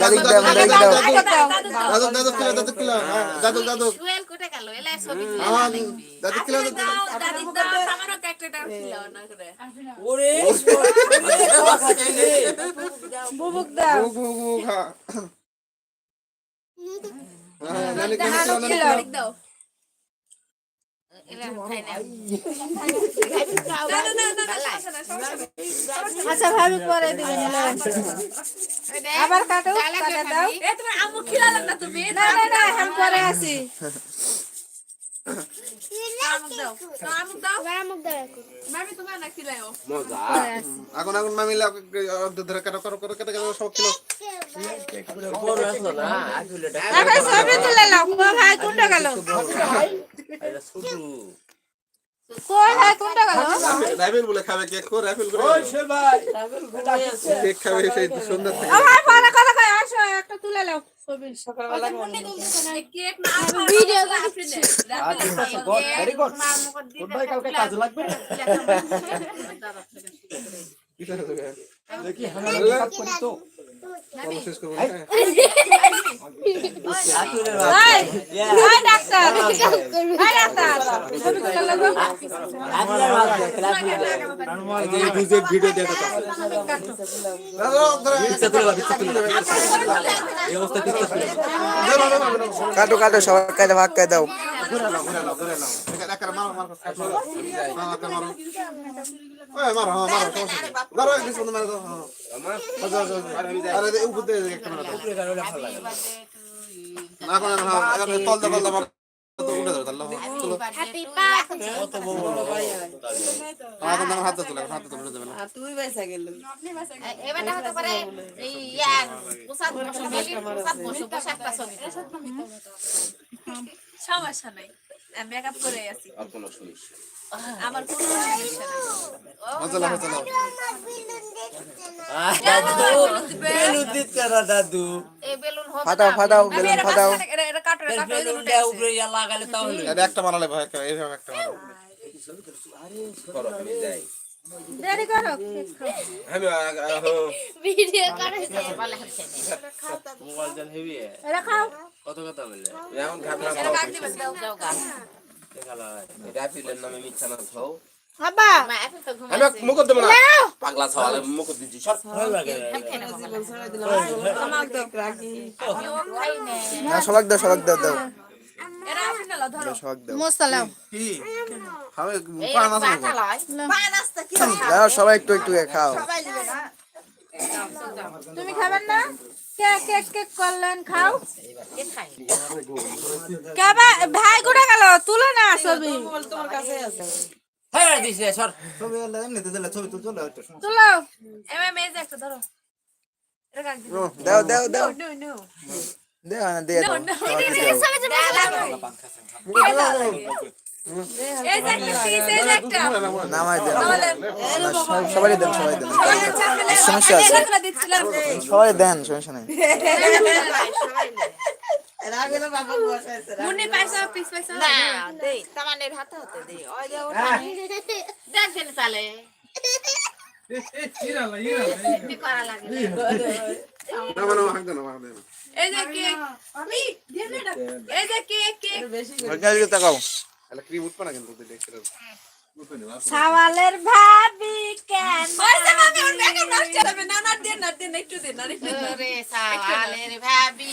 দাদি দাদি দাদু দাদু আচ্ছা ভাবি পরে দিবেন আবার কাটো কাটা দাও তুমি না না না এখন পরে আসি আগুন আগুন মামি ধরে কাটো করো করো কেটে কেটে সব কিলো বড় আসলো না আসলে এখন ছবি তুলে নাও কো ভাই কোনটা গেল এটা ছোট কই ভাই কোনটা গেল রাইফেল বলে খাবে কেক কো রাইফেল করে কেক খাবে সেই সুন্দর ও ভাই পরে কথা কই আসো একটা তুলে নাও ছবি সকালবেলা কেক না video very good good bye কালকে কাজ লাগবে? দেখি শেষ করব হ্যাঁ। আসলে এই ওই কাটো কাটো সবাই কাটে ভাগ করে দাও ঘুরে নাও ঘুরে নাও ঘুরে নাও। একা একা মারো মারো মারো। একা মারো ওই মারো হ্যাঁ মারো মারো এক বিস্কুট মারো হ্যাঁ আরে এই উপর দিয়ে একটা মারো দাও না কোন না তল তল মারো। এখন আমার হাত তুলে হাত তুলে দেবে না তুই বেসা গেল। এবার হতে পারে এই ইয়ার পোশাক পোশাক পোশাকটা ছবি সমস্যা নাই। মেকআপ করে আছি। আমার কোনো সমস্যা নাই। মজা লাগে চলো বেলুন দিত করা দাদু। এই বেলুন ফাটাও ফাটাও বেলুন। ফাটাও। একটা ভয় একটা দেরি করো আমি ভিডিও মোবাইল জান হেভি কত কথা বললে? এখন ঘাটনা এটা কাট দিবেন দাও দাও গা দেখালা এটা পিলের নামে মিথ্যা না আমি দেব না। পাগলা সব ভালো লাগে। নে দাও দাও দাও। সবাই একটু একটু খাও। তুমি খাবেন না কেক কেক কেক করলেন খাও? কে খাই। কেবা ভাই কোটা গেল? তুলো না ছবি। বল তোমার কাছে আছে। হ্যাঁ দিছে সর। ছবি এমনিতে দিলে ছবি তো চলে হচ্ছে তুলো। এমএ মেজ একটা ধরো। দাও দাও দাও। নো নো দাও না দিয়ে দাও। সবাই দেন না, সবাই দেন সবাই দেন। সমস্যা আছে। সবাই দেন সমস্যা নেই। বাবা মুন্নি পয়সা পিস পয়সা না দেই। তামানের হাতে হতে দেই। ওই যে ওটা দেখ দেন সাওয়ালের ভাবি কেন? না না দেন না দেন একটু দেন। সাওয়ালের ভাবি